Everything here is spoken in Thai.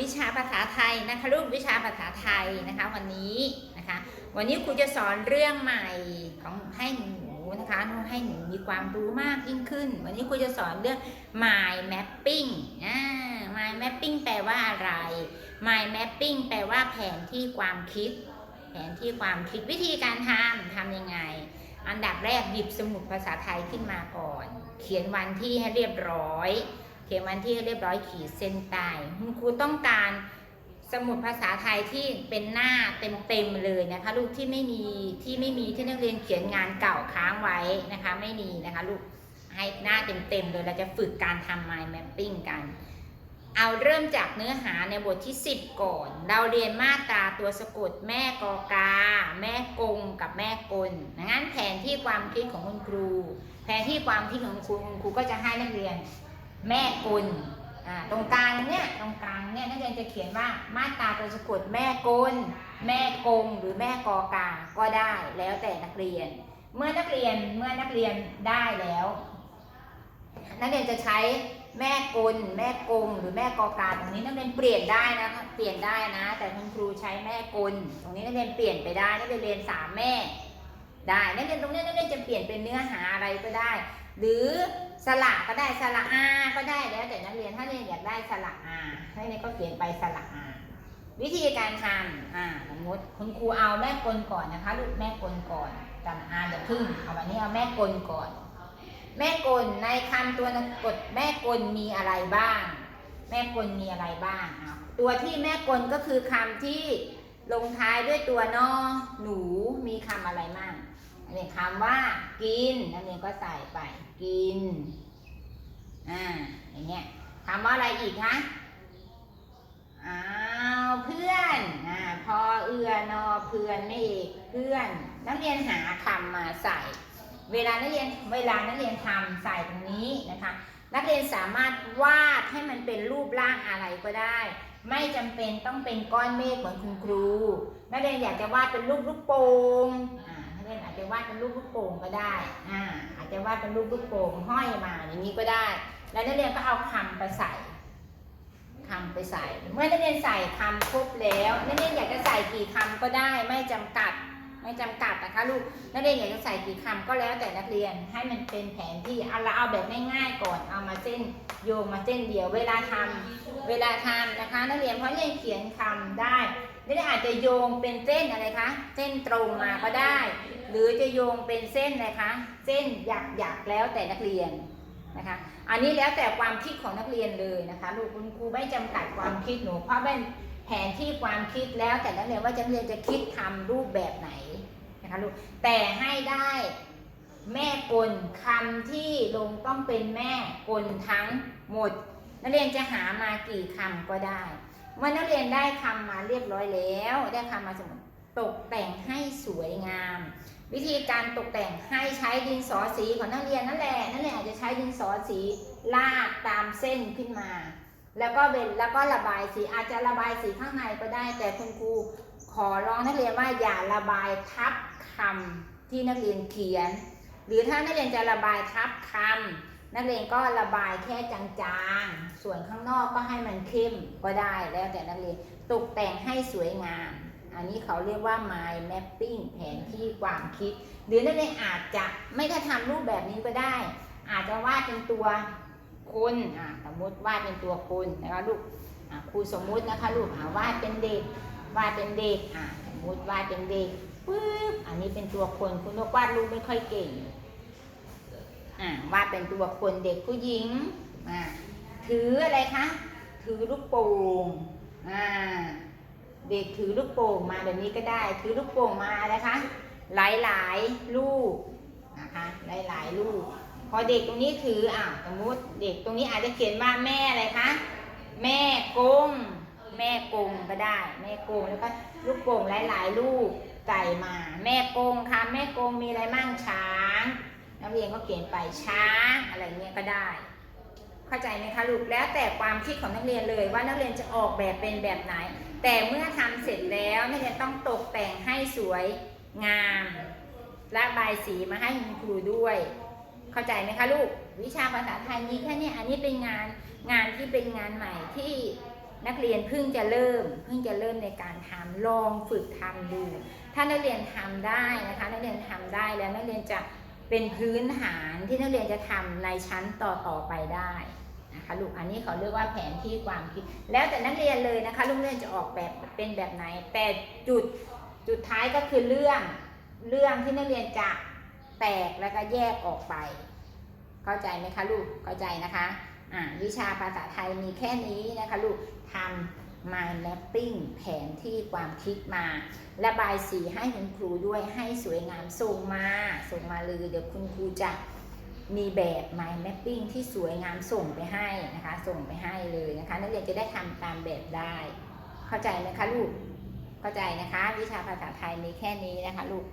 วิชาภาษาไทยนะคะลูกวิชาภาษาไทยนะคะวันนี้นะคะ วันนี้ครูจะสอนเรื่องใหม่ของให้หนูนะคะให้หนูมีความรู้มากยิ่งขึ้น วันนี้ครูจะสอนเรื่อง mind mapping อ่า mind mapping แปลว่าอะไร mind mapping แปลว่าแผนที่ความคิด แผนที่ความคิดวิธีการทำทำยังไง อันดับแรกหยิบสมุดภาษาไทยขึ้นมาก่อน เขียนวันที่ให้เรียบร้อย ขียนวันที่เรียบร้อยขีดเส้นใต้คุณครูต้องการสมุดภาษาไทยที่เป็นหน้าเต็มๆเลยนะคะ ลูกที่ไม่มีที่ไม่มีที่นักเรียนเขียนงานเก่าค้างไว้นะคะ ไม่มีนะคะลูกให้หน้าเต็มๆเลยเราจะฝึกการทำ mind mapping กัน เอาเริ่มจากเนื้อหาในบทที่ 10 ก่อน เราเรียนมาตราตัวสะกดแม่กอกา แม่กงกับแม่กลงั้นแผนที่ความคิดของคุณครู แผนที่ความคิดของคุณครูก็จะให้นักเรียน แม่กุลตรงกลางเนี่ยตรงกลางเนี่ยนักเรียนจะเขียนว่ามาตราตัวสะกดแม่กุลแม่กงหรือแม่กอกาก็ได้แล้วแต่นักเรียน เมื่อนักเรียนเมื่อนักเรียนได้แล้ว นักเรียนจะใช้แม่กลแม่กงหรือแม่กอกาตรงนี้นักเรียนเปลี่ยนได้นะเปลี่ยนได้นะ แต่คุณครูใช้แม่กลตรงนี้นักเรียนเปลี่ยนไปได้นักเรียนเรียนสามแม่ได้นักเรียนตรงนี้นักเรียนจะเปลี่ยนเป็นเนื้อหาอะไรก็ได้ หรือสระก็ได้สระอาก็ได้แล้วแต่นักเรียนถ้าเรียนอยากได้สระอาให้เนี่ยก็เขียนไปสระอาวิธีการทำอ่าสมมติคุณครูเอาแม่กลก่อนนะคะลูกแม่กลก่อนจำอาเดี๋ยวพึ่งเอาวันนี้เอาแม่กลก่อน แม่กลในคำตัวกดแม่กลมีอะไรบ้าง แม่กลมีอะไรบ้างอะตัวที่แม่กลก็คือคำที่ลงท้ายด้วยตัวนอหนูมีคำอะไรบ้างอั นนี้คำว่า กินนักเรียนก็ใส่ไป กิน อ่า อย่างเงี้ยคำว่าอะไรอีกคะอ้าวเพื่อนอ่าพอเอือนอเพื่อนไม่เอกเพื่อน นักเรียนหาคำมาใส่ เวลานักเรียนเวลานักเรียนทำใส่ตรงนี้นะคะ นักเรียนสามารถวาดให้มันเป็นรูปร่างอะไรก็ได้ ไม่จำเป็นต้องเป็นก้อนเมฆเหมือนคุณครู นักเรียนอยากจะวาดเป็นรูปลูกโป่ง อานักเรียนอาจจะวาดเป็นรูปลูกโป่งก็ได้ อ่า อาจจะวาดเป็นรูปลูกโป่งห้อยมาอย่างนี้ก็ได้ แล้วนักเรียนก็เอาคำไปใส่คำไปใส่ เมื่อนักเรียนใส่คำครบแล้วนักเรียนอยากจะใส่กี่คำก็ได้ไม่จำกัดไม่จำกัดนะคะลูกนักเรียนอยากจะใส่กี่คำก็แล้วแต่นักเรียนให้มันเป็นแผนที่เอาละเอาแบบง่ายๆก่อนเอามาเส้นโยงมาเส้นเดียวเวลาทำเวลาทำนะคะ นักเรียนเพราะนักเรียนเขียนคำได้นักเรียนอาจจะโยงเป็นเส้นอะไรคะเส้นตรงมาก็ได้ หรือจะโยงเป็นเส้นอะคะ เส้นหยักหยักๆแล้วแต่นักเรียนนะคะ อันนี้แล้วแต่ความคิดของนักเรียนเลยนะคะลูกคุณครูไม่จำกัดความคิดหนู เพราะเป็นแผนที่ความคิดแล้วแต่นักเรียนว่าจะนักเรียนจะคิดทำรูปแบบไหนนะคะลูกแต่ให้ได้แม่กลคำที่ลงต้องเป็นแม่กลทั้งหมด นักเรียนจะหามากี่คำก็ได้เมื่อนักเรียนได้คำมาเรียบร้อยแล้ว ได้คำมาสมมติ ตกแต่งให้สวยงาม วิธีการตกแต่งให้ใช้ดินสอสีของนักเรียนนั่นแหละนั่นแหละอาจจะใช้ดินสอสีลากตามเส้นขึ้นมา แล้วก็เป็นแล้วก็ระบายสีอาจจะระบายสีข้างในก็ได้ แต่คุณครูขอร้องนักเรียนว่าอย่าระบายทับคำที่นักเรียนเขียน หรือถ้านักเรียนจะระบายทับคำนักเรียนก็ระบายแค่จางๆ ส่วนข้างนอกก็ให้มันเข้มก็ได้แล้วแต่นักเรียนตกแต่งให้สวยงาม อันนี้เขาเรียกว่า mind mapping แผนที่ความคิด หรือนักเรียนอาจจะไม่ได้ทำรูปแบบนี้ก็ได้ อาจจะวาดเป็นตัวคนอะสมมติวาดเป็นตัวคนนะคะลูกอะครูสมมุตินะคะลูกอะวาดเป็นเด็กวาดเป็นเด็กอะสมมติวาดเป็นเด็กปึ๊บอันนี้เป็นตัวคนคุณนกวาดรูปไม่ค่อยเก่งอ่าวาดเป็นตัวคนเด็กผู้หญิงอ่าถืออะไรคะถือลูกโป่งอ่า เด็กถือลูกโป่งมาแบบนี้ก็ได้ ถือลูกโป่งมาอะคะ หลายหลายๆลูกนะคะหลายหลายๆลูก พอเด็กตรงนี้ถืออ่าสมมติเด็กตรงนี้อาจจะเขียนว่าแม่อะไรคะแม่กงแม่กงก็ได้ แม่กงแล้วก็ลูกโป่งหลายๆลูกใส่มา แม่กงค่ะแม่กงมีอะไรมั่งช้างนักเรียนก็เขียนไปช้างอะไรเงี้ยก็ได้ เข้าใจไหมคะลูกแล้วแต่ความคิดของนักเรียนเลยว่านักเรียนจะออกแบบเป็นแบบไหน แต่เมื่อทำเสร็จแล้วนักเรียนต้องตกแต่งให้สวยงามระบายสีมาให้คุณครูด้วย เข้าใจไหมคะลูกวิชาภาษาไทยนี้แค่นี้อันนี้เป็นงานงานที่เป็นงานใหม่ที่นักเรียนเพิ่งจะเริ่ม เพิ่งจะเริ่มในการทำลองฝึกทำดู ถ้านักเรียนทำได้นะคะ นักเรียนทำได้แล้วนักเรียนจะเป็นพื้นฐานที่นักเรียนจะทำในชั้นต่อต่อๆไปได้ นะคะลูกอันนี้เขาเรียกว่าแผนที่ความคิด แล้วแต่นักเรียนเลยนะคะลูกเรียนจะออกแบบเป็นแบบไหน แต่จุดจุดท้ายก็คือเรื่องเรื่องที่นักเรียนจะแตกแล้วก็แยกออกไป เข้าใจไหมคะลูกเข้าใจนะคะอ่าวิชาภาษาไทยมีแค่นี้นะคะลูกทำ mind mapping แผนที่ความคิดมา ระบายสีให้คุณครูด้วยให้สวยงามส่งมาส่งมาเลยเดี๋ยวคุณครูจะ มีแบบ mind mapping ที่สวยงามส่งไปให้นะคะ ส่งไปให้เลยนะคะนักเรียนจะได้ทำตามแบบได้ เข้าใจไหมคะลูก เข้าใจนะคะ วิชาภาษาไทยมีแค่นี้นะคะลูก